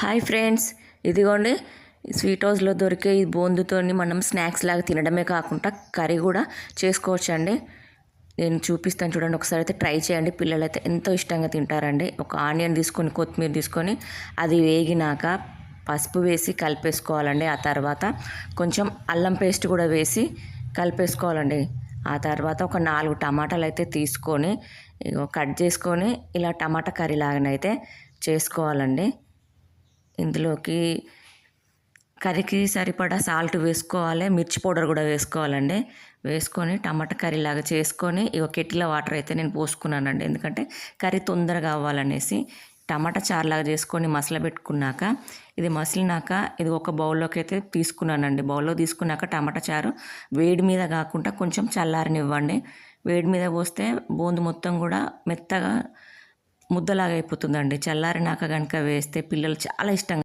Hi friends. ఇదిగోండి sweet హౌస్లో దొరికే ఈ బూందుతోని మనం స్నాక్స్ లాగా తినడమే కాకుండా కర్రీ కూడా చేసుకోవచ్చండి. నేను చూపిస్తాను చూడండి ఒకసారి అయితే ట్రై చేయండి. పిల్లలు అయితే ఎంతో ఇష్టంగా తింటారండి. ఒక ఆనియన్ తీసుకొని కొత్తిమీర తీసుకొని అది వేగినాక పసుపు వేసి కలిపేసుకోవాలండి. ఆ తర్వాత కొంచెం అల్లం పేస్ట్ కూడా వేసి కలిపేసుకోవాలండి. ఆ తర్వాత ఒక నాలుగు టమాటాలు అయితే తీసుకొని కట్ చేసుకొని ఇలా టమాటా కర్రీ లాగానైతే చేసుకోవాలండి. ఇందులోకి కర్రీకి సరిపడా సాల్ట్ వేసుకోవాలి మిర్చి పౌడర్ కూడా వేసుకోవాలండి. వేసుకొని టమాటా కర్రీ లాగా చేసుకొని ఇక కెటిల వాటర్ అయితే నేను పోసుకున్నానండి. ఎందుకంటే కర్రీ తొందరగా అవ్వాలనేసి టమాటా చారులాగా చేసుకొని మసల పెట్టుకున్నాక ఇది మసిలినాక ఇది ఒక బౌల్లోకి అయితే తీసుకున్నానండి. బౌల్లో తీసుకున్నాక టమాటా చారు వేడి మీద కాకుండా కొంచెం చల్లారనివ్వండి. వేడి మీద పోస్తే బూందు మొత్తం కూడా మెత్తగా ముద్దలాగా అయిపోతుందండి. చల్లారినాక కనుక వేస్తే పిల్లలు చాలా ఇష్టంగా